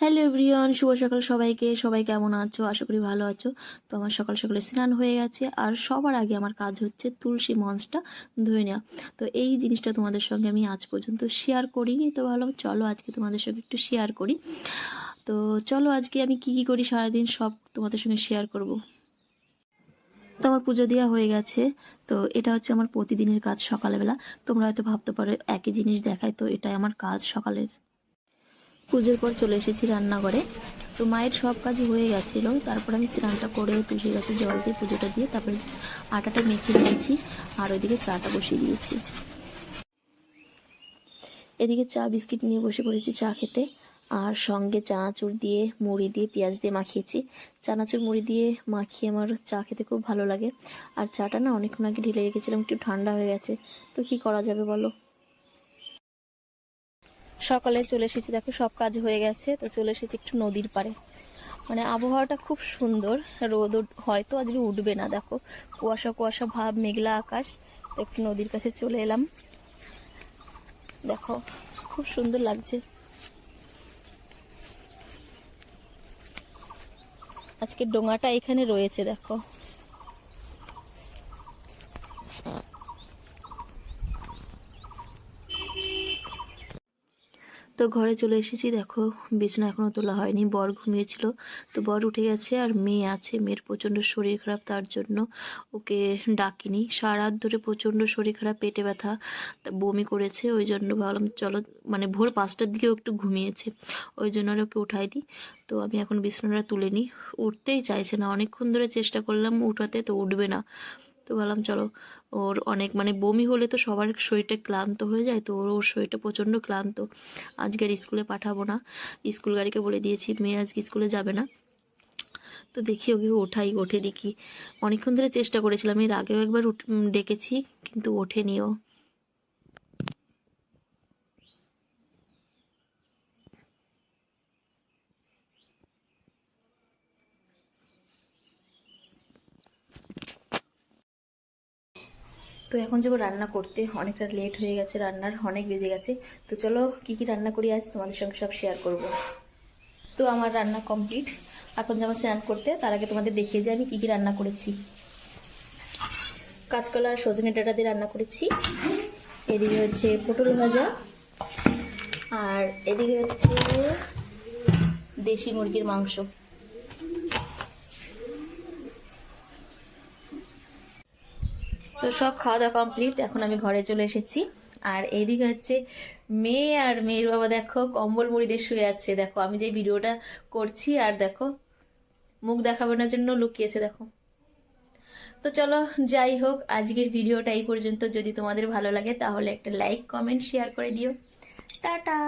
Hello everyone শুভ সকাল সবাইকে। সবাই কেমন আছো? আশা করি ভালো আছো। তো আমার সকাল সকালে স্নান হয়ে গেছে। আর সবার আগে আমার কাজ হচ্ছে তুলসী মঞ্চটা ধুয়ে নেওয়া। তো এই জিনিসটা তোমাদের সঙ্গে আমি আজ পর্যন্ত শেয়ার করিনি। তো ভালো চলো আজকে তোমাদের সঙ্গে একটু শেয়ার করি। তো চলো আজকে আমি কি কি করি সারাদিন সব তোমাদের সঙ্গে শেয়ার করব। তো আমার পুজো দেওয়া হয়ে গেছে। তো এটা হচ্ছে আমার প্রতিদিনের কাজ সকালবেলা। তোমরা হয়তো ভাবতে পারো, একই জিনিস দেখায়, তো এটাই আমার কাজ সকালের। পুজোর পর চলে এসেছি রান্নাঘরে। তো মায়ের সব কাজ হয়ে গেছিল। তারপর আমি স্নানটা করে তুলসী গাছে জল দিয়ে পুজোটা দিয়ে তারপরে আটাটা মেখে দিয়েছি আর ওইদিকে চাটা বসিয়ে দিয়েছি। এদিকে চা, বিস্কিট নিয়ে বসে পড়েছি চা খেতে। আর সঙ্গে চানাচুর দিয়ে মুড়ি দিয়ে পেঁয়াজ দিয়ে মাখিয়েছি। চানাচুর, মুড়ি দিয়ে মাখিয়ে আমার চা খেতে খুব ভালো লাগে। আর চাটা না অনেকক্ষণ আগে ঢেলে রেখেছিলাম, একটু ঠান্ডা হয়ে গেছে। তো কি করা যাবে বলো? সকালে চলে এসেছি, দেখো সব কাজ হয়ে গেছে, তো চলে এসেছি একটু নদীর পাড়ে। মানে আবহাওয়াটা খুব সুন্দর, রোদ হয়তো আজকে উঠবে না, দেখো। কুয়াশা কুয়াশা ভাব, মেঘলা আকাশ একটু নদীর কাছে চলে এলাম। দেখো, খুব সুন্দর লাগছে। আজকে ডোঙাটা এখানে রয়েছে, দেখো। তো ঘরে চলে এসেছি। দেখো, বিছানা এখনও তোলা হয়নি। বর ঘুমিয়েছিল। তো বর উঠে গেছে আর মেয়ে আছে। মেয়ের প্রচণ্ড শরীর খারাপ, তার জন্য ওকে ডাকিনি। সারা রাত ধরে প্রচণ্ড শরীর খারাপ, পেটে ব্যথা বমি করেছে। ওই জন্য ভাবলাম, চলো মানে ভোর পাঁচটার দিকেও একটু ঘুমিয়েছে। ওই জন্য আর ওকে উঠাইনি। তো আমি এখন বিছানাটা তুলে নিই। উঠতেই চাইছে না। অনেকক্ষণ ধরে চেষ্টা করলাম উঠাতে, তো উঠবে না। তো ভাবলাম, চলো। ওর অনেক মানে বমি হলে তো সবার শরীরটা ক্লান্ত হয়ে যায়, তো ওর ওর শরীরটা প্রচণ্ড ক্লান্ত। আজকে আর স্কুলে পাঠাবো না। স্কুল গাড়িকে বলে দিয়েছি, মেয়ে আজকে স্কুলে যাবে না। তো দেখি ওকে ওঠাই, ওঠে দেখি। অনেকক্ষণ ধরে চেষ্টা করেছিলাম, এর আগেও একবার ডেকেছি, কিন্তু ওঠেনি তো এখন যাব রান্না করতে। অনেকটা লেট হয়ে গেছে, রান্নার অনেক বেজে গেছে। তো চলো, কি কি রান্না করি আজ তোমাদের সঙ্গে সব শেয়ার করব। তো আমার রান্না কমপ্লিট এখন যাব স্নান করতে। তার আগে তোমাদের দেখিয়ে যে আমি কী কী রান্না করেছি। কাঁচকলা আর সজনে ডাটা দিয়ে রান্না করেছি। এদিকে হচ্ছে পটল ভাজা। আর এদিকে হচ্ছে দেশি মুরগির মাংস। তো সব খাওয়া দাওয়া কমপ্লিট এখন আমি ঘরে চলে এসেছি। আর এইদিকে হচ্ছে মেয়ে আর মেয়ের বাবা, দেখো, কম্বল মুড়ি দিয়ে শুয়ে আছে। দেখো, আমি যে ভিডিওটা করছি, আর দেখো, মুখ দেখানোর জন্য লুকিয়েছে, দেখো। তো চলো, যাই হোক, আজকের ভিডিওটা এই পর্যন্ত। যদি তোমাদের ভালো লাগে, তাহলে একটা লাইক কমেন্ট শেয়ার করে দিও। টাটা!